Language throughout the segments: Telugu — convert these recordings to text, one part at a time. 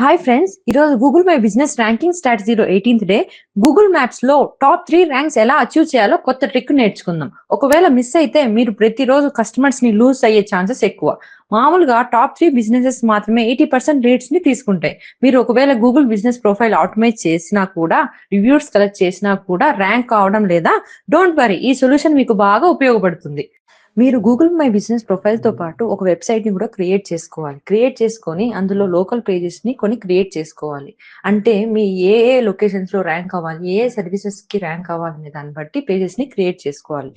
హాయ్ ఫ్రెండ్స్ ఈరోజు గూగుల్ మై బిజినెస్ ర్యాంకింగ్ స్ట్రాటజీలో ఎయిటీన్త్ డే గూగుల్ మ్యాప్స్లో టాప్ త్రీ ర్యాంక్స్ ఎలా అచీవ్ చేయాలో కొత్త ట్రిక్ నేర్చుకుందాం. ఒకవేళ మిస్ అయితే మీరు ప్రతిరోజు కస్టమర్స్ని లూజ్ అయ్యే ఛాన్సెస్ ఎక్కువ. మామూలుగా టాప్ త్రీ బిజినెసెస్ మాత్రమే ఎయిటీ పర్సెంట్ రేట్స్ని తీసుకుంటాయి. మీరు ఒకవేళ గూగుల్ బిజినెస్ ప్రొఫైల్ ఆటోమేట్ చేసినా కూడా రివ్యూస్ కలెక్ట్ చేసినా కూడా ర్యాంక్ కావడం లేదా డోంట్ వరీ ఈ సొల్యూషన్ మీకు బాగా ఉపయోగపడుతుంది. మీరు గూగుల్ మై బిజినెస్ ప్రొఫైల్తో పాటు ఒక వెబ్సైట్ని కూడా క్రియేట్ చేసుకోవాలి. క్రియేట్ చేసుకొని అందులో లోకల్ పేజెస్ని కొన్ని క్రియేట్ చేసుకోవాలి. అంటే మీ ఏ ఏ లొకేషన్స్లో ర్యాంక్ అవ్వాలి ఏ ఏ సర్వీసెస్కి ర్యాంక్ అవ్వాలనే దాన్ని బట్టి పేజెస్ని క్రియేట్ చేసుకోవాలి.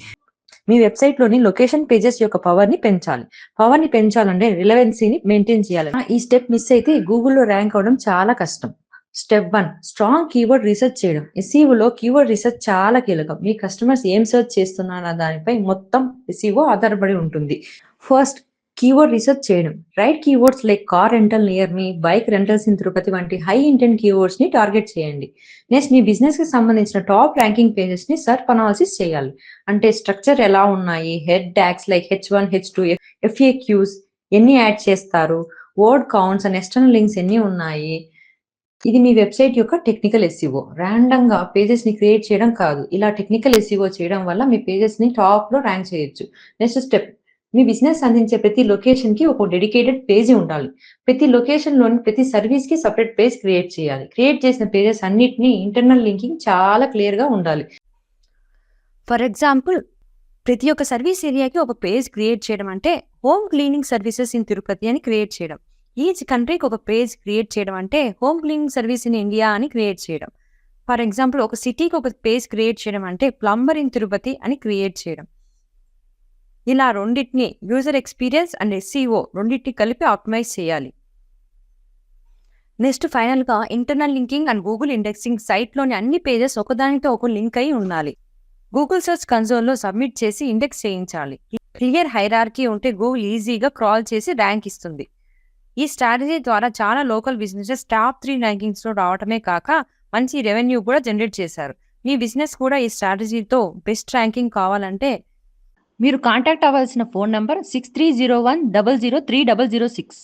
మీ వెబ్సైట్లోని లొకేషన్ పేజెస్ యొక్క పవర్ని పెంచాలి. పవర్ని పెంచాలంటే రిలవెన్సీని మెయింటైన్ చేయాలి. ఈ స్టెప్ మిస్ అయితే గూగుల్లో ర్యాంక్ అవ్వడం చాలా కష్టం. Step one strong keyword research చేయడం. SEO లో కీవర్డ్ రీసెర్చ్ చాలా కీలకం. మీ కస్టమర్స్ ఏం సెర్చ్ చేస్తున్నారన్న దానిపై మొత్తం ఎస్ఈఓ ఆధారపడి ఉంటుంది. ఫస్ట్ కీవర్డ్ రీసెర్చ్ చేయడం. Right keywords like car rental near me bike rentals in Tirupati వంటి హై ఇంటెంట్ కీవర్డ్స్ని టార్గెట్ చేయండి. నెక్స్ట్ మీ బిజినెస్కి సంబంధించిన టాప్ ర్యాంకింగ్ పేజెస్ని సర్ప్ అనాలిసిస్ చేయాలి. అంటే స్ట్రక్చర్ ఎలా ఉన్నాయి? Head tags like H one H two FAQs ఎన్ని యాడ్ చేస్తారు? Word counts and external links ఎన్ని ఉన్నాయి? ఇది మీ వెబ్సైట్ యొక్క టెక్నికల్ ఎస్ఈఓ ర్యాండమ్గా పేజెస్ని క్రియేట్ చేయడం కాదు. ఇలా టెక్నికల్ ఎస్ఈఓ చేయడం వల్ల మీ పేజెస్ని టాప్లో ర్యాంక్ చేయొచ్చు. నెక్స్ట్ స్టెప్ మీ బిజినెస్ అందించే ప్రతి లొకేషన్కి ఒక డెడికేటెడ్ పేజీ ఉండాలి. ప్రతి లొకేషన్లోని ప్రతి సర్వీస్కి సపరేట్ పేజ్ క్రియేట్ చేయాలి. క్రియేట్ చేసిన పేజెస్ అన్నిటిని ఇంటర్నల్ లింకింగ్ చాలా క్లియర్గా ఉండాలి. ఫర్ ఎగ్జాంపుల్ ప్రతి ఒక్క సర్వీస్ ఏరియాకి ఒక పేజ్ క్రియేట్ చేయడం అంటే home cleaning services in Tirupati అని క్రియేట్ చేయడం. ఈచ్ కంట్రీకి ఒక పేజ్ క్రియేట్ చేయడం అంటే home cleaning service in India అని క్రియేట్ చేయడం. ఫర్ ఎగ్జాంపుల్ ఒక సిటీకి ఒక పేజ్ క్రియేట్ చేయడం అంటే ప్లంబర్ ఇన్ తిరుపతి అని క్రియేట్ చేయడం. ఇలా రెండింటిని యూజర్ ఎక్స్పీరియన్స్ అండ్ ఎస్సీఓ రెండింటిని కలిపి ఆప్టిమైజ్ చేయాలి. నెక్స్ట్ ఫైనల్గా internal linking and Google indexing సైట్లోని అన్ని పేజెస్ ఒకదానితో ఒక లింక్ అయి ఉండాలి. గూగుల్ సెర్చ్ కన్సోల్లో సబ్మిట్ చేసి ఇండెక్స్ చేయించాలి. క్లియర్ హైరార్కీ ఉంటే గూగుల్ ఈజీగా క్రాల్ చేసి ర్యాంక్ ఇస్తుంది. ఈ స్ట్రాటజీ ద్వారా చాలా లోకల్ బిజినెసెస్ టాప్ త్రీ ర్యాంకింగ్స్లో రావటమే కాక మంచి రెవెన్యూ కూడా జనరేట్ చేశారు. మీ బిజినెస్ కూడా ఈ స్ట్రాటజీతో బెస్ట్ ర్యాంకింగ్ కావాలంటే మీరు కాంటాక్ట్ అవ్వాల్సిన phone number six three zero one double zero three double zero six